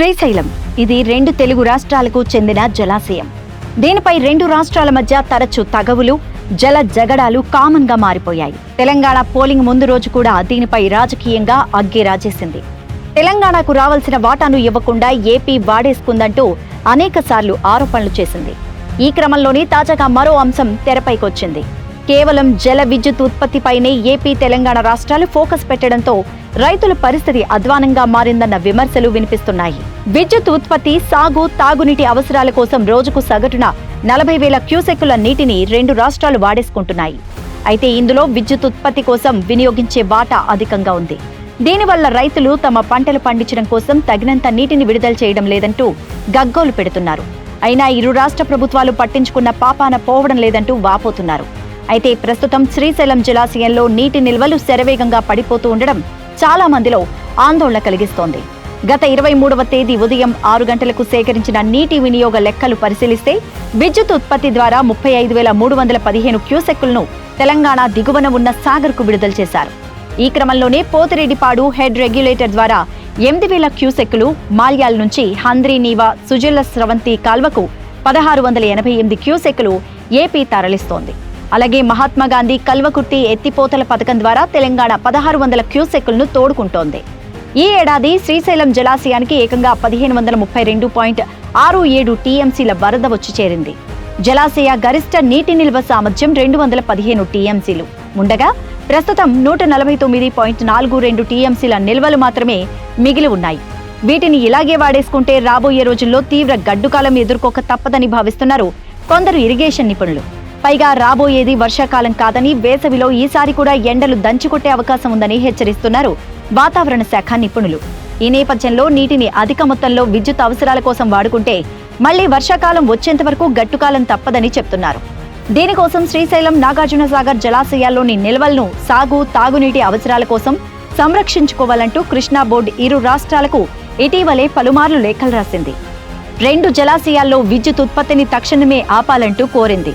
శ్రీశైలం. ఇది రెండు తెలుగు రాష్ట్రాలకు చెందిన జలాశయం. దీనిపై రెండు రాష్ట్రాల మధ్య తరచు తగవులు జల జగడాలు కామన్గా మారిపోయాయి. తెలంగాణ పోలింగ్ ముందు రోజు కూడా దీనిపై రాజకీయంగా అగ్గి రాజేసింది. తెలంగాణకు రావాల్సిన వాటాను ఇవ్వకుండా ఏపీ వాడేసుకుందంటూ అనేక సార్లు ఆరోపణలు చేసింది. ఈ క్రమంలోనే తాజాగా మరో అంశం తెరపైకొచ్చింది. కేవలం జల విద్యుత్ ఉత్పత్తిపైనే ఏపీ తెలంగాణ రాష్ట్రాలు ఫోకస్ పెట్టడంతో రైతుల పరిస్థితి అధ్వానంగా మారిందన్న విమర్శలు వినిపిస్తున్నాయి. విద్యుత్ ఉత్పత్తి సాగు తాగునీటి అవసరాల కోసం రోజుకు సగటున నలభై వేల క్యూసెక్కుల నీటిని రెండు రాష్ట్రాలు వాడేసుకుంటున్నాయి. అయితే ఇందులో విద్యుత్ ఉత్పత్తి కోసం వినియోగించే వాటా అధికంగా ఉంది. దీనివల్ల రైతులు తమ పంటలు పండించడం కోసం తగినంత నీటిని విడుదల చేయడం లేదంటూ గగ్గోలు పెడుతున్నారు. అయినా ఇరు రాష్ట్ర ప్రభుత్వాలు పట్టించుకున్న పాపాన పోవడం లేదంటూ వాపోతున్నారు. అయితే ప్రస్తుతం శ్రీశైలం జలాశయంలో నీటి నిల్వలు శరవేగంగా పడిపోతూ ఉండడం చాలా మందిలో ఆందోళన కలిగిస్తోంది. గత ఇరవై మూడవ తేదీ ఉదయం ఆరు గంటలకు సేకరించిన నీటి వినియోగ లెక్కలు పరిశీలిస్తే విద్యుత్ ఉత్పత్తి ద్వారా ముప్పై ఐదు వేల మూడు వందల పదిహేను క్యూసెక్కులను తెలంగాణ దిగువన ఉన్న సాగర్కు విడుదల చేశారు. ఈ క్రమంలోనే పోతిరెడ్డిపాడు హెడ్ రెగ్యులేటర్ ద్వారా ఎనిమిది వేల క్యూసెక్కులు మాల్యాల్ నుంచి హంద్రీ నీవా సుజల స్రవంతి కాల్వకు పదహారు వందల ఎనభై ఎనిమిది క్యూసెక్కులు ఏపీ తరలిస్తోంది. అలాగే మహాత్మా గాంధీ కల్వకుర్తి ఎత్తిపోతల పథకం ద్వారా తెలంగాణ పదహారు వందల క్యూసెక్కులను తోడుకుంటోంది. ఈ ఏడాది శ్రీశైలం జలాశయానికి ఏకంగా పదిహేను వందల ముప్పై రెండు పాయింట్ ఆరు ఏడు టీఎంసీల వరద వచ్చి చేరింది. జలాశయ గరిష్ట నీటి నిల్వ సామర్థ్యం రెండు వందల పదిహేను టీఎంసీలు. ఉండగా ప్రస్తుతం నూట నలభై తొమ్మిది పాయింట్ నాలుగు రెండు టీఎంసీల నిల్వలు మాత్రమే మిగిలి ఉన్నాయి. వీటిని ఇలాగే వాడేసుకుంటే రాబోయే రోజుల్లో తీవ్ర గడ్డుకాలం ఎదుర్కోక తప్పదని భావిస్తున్నారు కొందరు ఇరిగేషన్ నిపుణులు. పైగా రాబోయేది వర్షాకాలం కాదని వేసవిలో ఈసారి కూడా ఎండలు దంచుకొట్టే అవకాశం ఉందని హెచ్చరిస్తున్నారు వాతావరణ శాఖ నిపుణులు. ఈ నేపథ్యంలో నీటిని అధిక మొత్తంలో విద్యుత్ అవసరాల కోసం వాడుకుంటే మళ్ళీ వర్షాకాలం వచ్చేంత వరకు గట్టుకాలం తప్పదని చెప్తున్నారు. దీనికోసం శ్రీశైలం నాగార్జున సాగర్ జలాశయాల్లోని నిల్వలను సాగు తాగునీటి అవసరాల కోసం సంరక్షించుకోవాలంటూ కృష్ణా బోర్డు ఇరు రాష్ట్రాలకు ఇటీవలే పలుమార్లు లేఖలు రాసింది. రెండు జలాశయాల్లో విద్యుత్ ఉత్పత్తిని తక్షణమే ఆపాలంటూ కోరింది.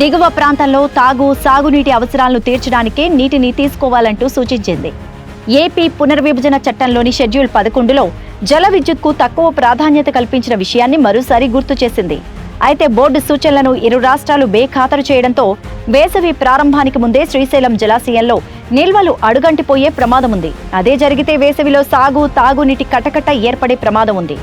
దిగువ ప్రాంతంలో తాగు సాగునీటి అవసరాలను తీర్చడానికే నీటిని తీసుకోవాలంటూ సూచించింది. ఏపీ పునర్విభజన చట్టంలోని షెడ్యూల్ పదకొండులో జల విద్యుత్కు తక్కువ ప్రాధాన్యత కల్పించిన విషయాన్ని మరోసారి గుర్తు చేసింది. అయితే బోర్డు సూచనలను ఇరు రాష్ట్రాలు బేఖాతరు చేయడంతో వేసవి ప్రారంభానికి ముందే శ్రీశైలం జలాశయంలో నిల్వలు అడుగంటిపోయే ప్రమాదం ఉంది అదే జరిగితే వేసవిలో సాగు తాగునీటి కటకట ఏర్పడే ప్రమాదం ఉంది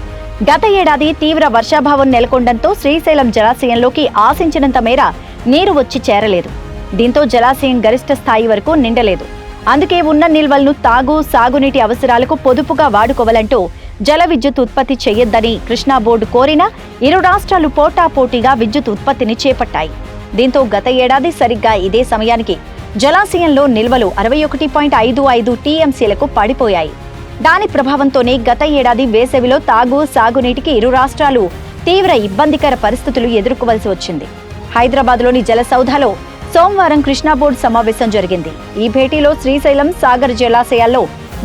గత ఏడాది తీవ్ర వర్షాభావం నెలకొండంతో శ్రీశైలం జలాశయంలోకి ఆశించినంత మేర నీరు వచ్చి చేరలేదు. దీంతో జలాశయం గరిష్ట స్థాయి వరకు నిండలేదు. అందుకే ఉన్న నిల్వలను తాగు సాగునీటి అవసరాలకు పొదుపుగా వాడుకోవాలంటూ జల విద్యుత్ ఉత్పత్తి చేయొద్దని కృష్ణా బోర్డు కోరినా ఇరు రాష్ట్రాలు పోటాపోటీగా విద్యుత్ ఉత్పత్తిని చేపట్టాయి. దీంతో గత ఏడాది సరిగ్గా ఇదే సమయానికి జలాశయంలో నిల్వలు అరవై ఒకటి పాయింట్ ఐదు ఐదు టీఎంసీలకు పడిపోయాయి. దాని ప్రభావంతోనే గత ఏడాది వేసవిలో తాగు సాగునీటికి ఇరు రాష్ట్రాలు తీవ్ర ఇబ్బందికర పరిస్థితులు ఎదుర్కోవలసి వచ్చింది. హైదరాబాద్లోని జలసౌధలో సోమవారం కృష్ణా బోర్డు సమావేశం జరిగింది. ఈ భేటీలో శ్రీశైలం సాగర్ జలాశయాల్లో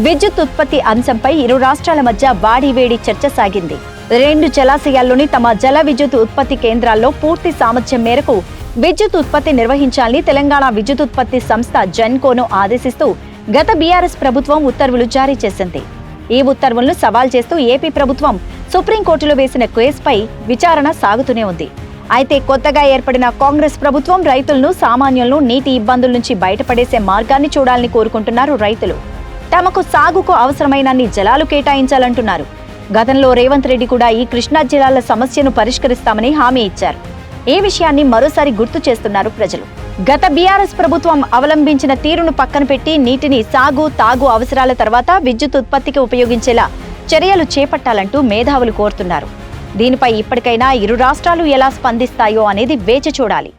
విద్యుత్ ఉత్పత్తి అంశంపై ఇరు రాష్ట్రాల మధ్య వాడివేడి చర్చ సాగింది. రెండు జలాశయాల్లోని తమ జల విద్యుత్ ఉత్పత్తి కేంద్రాల్లో పూర్తి సామర్థ్యం మేరకు విద్యుత్ ఉత్పత్తి నిర్వహించాలని తెలంగాణ విద్యుత్ ఉత్పత్తి సంస్థ జెన్కోను ఆదేశిస్తూ గత బీఆర్ఎస్ ప్రభుత్వం ఉత్తర్వులు జారీ చేసింది. ఈ ఉత్తర్వులను సవాల్ చేస్తూ ఏపీ ప్రభుత్వం సుప్రీంకోర్టులో వేసిన కేసుపై విచారణ సాగుతూనే ఉంది. అయితే కొత్తగా ఏర్పడిన కాంగ్రెస్ ప్రభుత్వం రైతులను సామాన్యులను నీటి ఇబ్బందుల నుంచి బయటపడేసే మార్గాన్ని చూడాలని కోరుకుంటున్నారు రైతులు. తమకు సాగుకు అవసరమైనన్ని జలాలు కేటాయించాలంటున్నారు. గతంలో రేవంత్ రెడ్డి కూడా ఈ కృష్ణా జిల్లాల సమస్యను పరిష్కరిస్తామని హామీ ఇచ్చారు. ఈ విషయాన్ని మరోసారి గుర్తు చేస్తున్నారు ప్రజలు. గత బీఆర్ఎస్ ప్రభుత్వం అవలంబించిన తీరును పక్కన పెట్టి నీటిని సాగు తాగు అవసరాల తర్వాత విద్యుత్ ఉత్పత్తికి ఉపయోగించేలా చర్యలు చేపట్టాలంటూ మేధావులు కోరుతున్నారు. దీనిపై ఇప్పటికైనా ఇరు రాష్ట్రాలు ఎలా స్పందిస్తాయో అనేది వేచి చూడాలి.